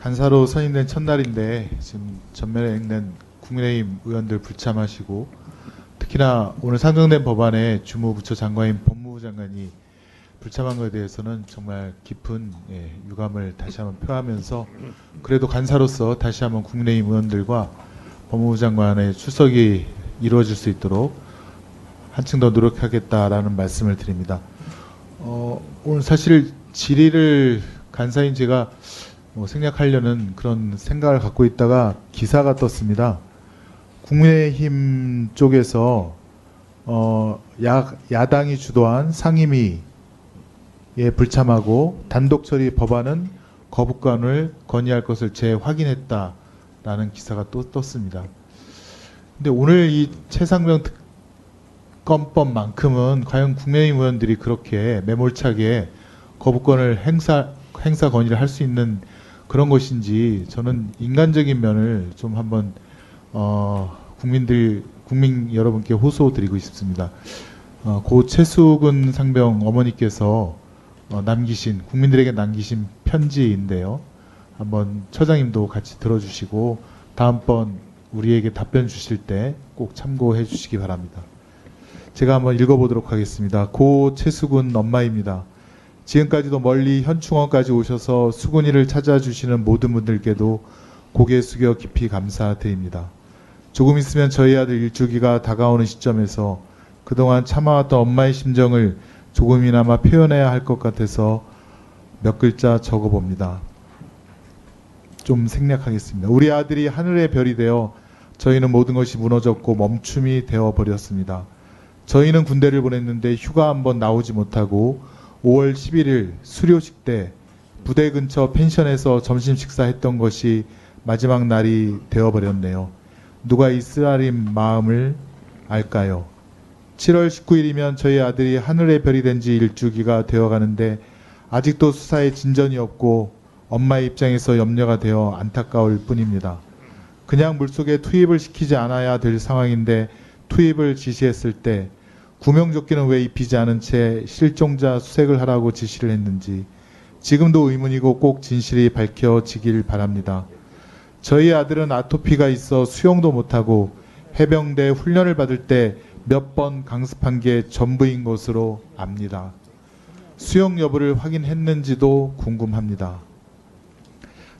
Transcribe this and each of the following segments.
간사로 선임된 첫날인데 지금 전면에 있는 국민의힘 의원들 불참하시고 특히나 오늘 상정된 법안에 주무부처 장관인 법무부 장관이 불참한 것에 대해서는 정말 깊은 예, 유감을 다시 한번 표하면서 그래도 간사로서 다시 한번 국민의힘 의원들과 법무부 장관의 출석이 이루어질 수 있도록 한층 더 노력하겠다라는 말씀을 드립니다. 어, 오늘 사실 질의를 간사인 제가 뭐 생략하려는 그런 생각을 갖고 있다가 기사가 떴습니다. 국민의힘 쪽에서 어, 야, 야당이 주도한 상임위에 불참하고 단독 처리 법안은 거부권을 건의할 것을 재확인했다라는 기사가 또 떴습니다. 근데 오늘 이 최상병 특검법만큼은 과연 국민의힘 의원들이 그렇게 매몰차게 거부권을 행사 행사 건의를 할 수 있는 그런 것인지 저는 인간적인 면을 좀 한번 어, 국민들 국민 여러분께 호소드리고 싶습니다. 어, 고 최수근 상병 어머니께서 어, 남기신 국민들에게 남기신 편지인데요. 한번 처장님도 같이 들어주시고 다음번 우리에게 답변 주실 때 꼭 참고해 주시기 바랍니다. 제가 한번 읽어보도록 하겠습니다. 고 최수근 엄마입니다. 지금까지도 멀리 현충원까지 오셔서 수근이를 찾아주시는 모든 분들께도 고개 숙여 깊이 감사드립니다. 조금 있으면 저희 아들 일주기가 다가오는 시점에서 그동안 참아왔던 엄마의 심정을 조금이나마 표현해야 할 것 같아서 몇 글자 적어봅니다. 좀 생략하겠습니다. 우리 아들이 하늘의 별이 되어 저희는 모든 것이 무너졌고 멈춤이 되어 버렸습니다. 저희는 군대를 보냈는데 휴가 한번 나오지 못하고 5월 11일 수료식 때 부대 근처 펜션에서 점심 식사했던 것이 마지막 날이 되어버렸네요. 누가 이스라엘 마음을 알까요? 7월 19일이면 저희 아들이 하늘의 별이 된 지 일주기가 되어가는데 아직도 수사에 진전이 없고 엄마의 입장에서 염려가 되어 안타까울 뿐입니다. 그냥 물속에 투입을 시키지 않아야 될 상황인데 투입을 지시했을 때 구명조끼는 왜 입히지 않은 채 실종자 수색을 하라고 지시를 했는지 지금도 의문이고 꼭 진실이 밝혀지길 바랍니다. 저희 아들은 아토피가 있어 수영도 못하고 해병대 훈련을 받을 때 몇 번 강습한 게 전부인 것으로 압니다. 수영 여부를 확인했는지도 궁금합니다.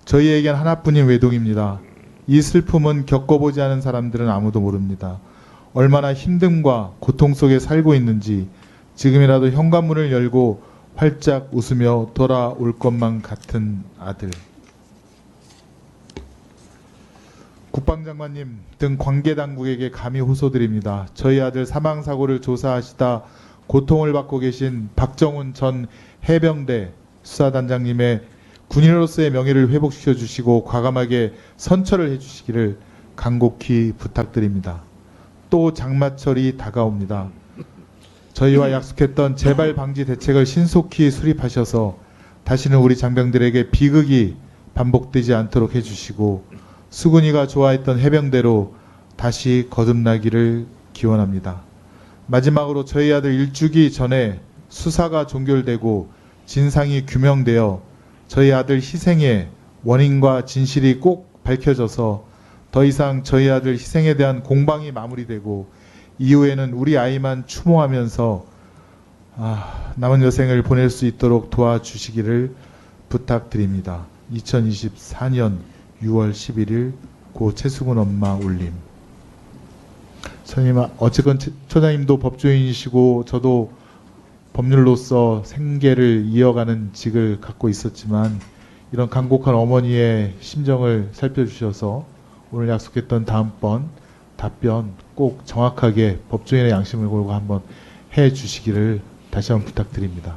저희에겐 하나뿐인 외동입니다. 이 슬픔은 겪어보지 않은 사람들은 아무도 모릅니다. 얼마나 힘듦과 고통 속에 살고 있는지 지금이라도 현관문을 열고 활짝 웃으며 돌아올 것만 같은 아들. 국방장관님 등 관계 당국에게 감히 호소드립니다. 저희 아들 사망 사고를 조사하시다 고통을 받고 계신 박정훈 전 해병대 수사단장님의 군인으로서의 명예를 회복시켜 주시고 과감하게 선처를 해 주시기를 간곡히 부탁드립니다. 또 장마철이 다가옵니다. 저희와 약속했던 재발 방지 대책을 신속히 수립하셔서 다시는 우리 장병들에게 비극이 반복되지 않도록 해주시고 수근이가 좋아했던 해병대로 다시 거듭나기를 기원합니다. 마지막으로 저희 아들 일주기 전에 수사가 종결되고 진상이 규명되어 저희 아들 희생의 원인과 진실이 꼭 밝혀져서 더 이상 저희 아들 희생에 대한 공방이 마무리되고 이후에는 우리 아이만 추모하면서 아, 남은 여생을 보낼 수 있도록 도와주시기를 부탁드립니다. 2024년 6월 11일 고 최수근 엄마 울림. 선생님, 어쨌건 최- 처장님도 법조인이시고 저도 법률로서 생계를 이어가는 직을 갖고 있었지만 이런 간곡한 어머니의 심정을 살펴주셔서 오늘 약속했던 다음번 답변 꼭 정확하게 법조인의 양심을 걸고 한번 해 주시기를 다시 한번 부탁드립니다.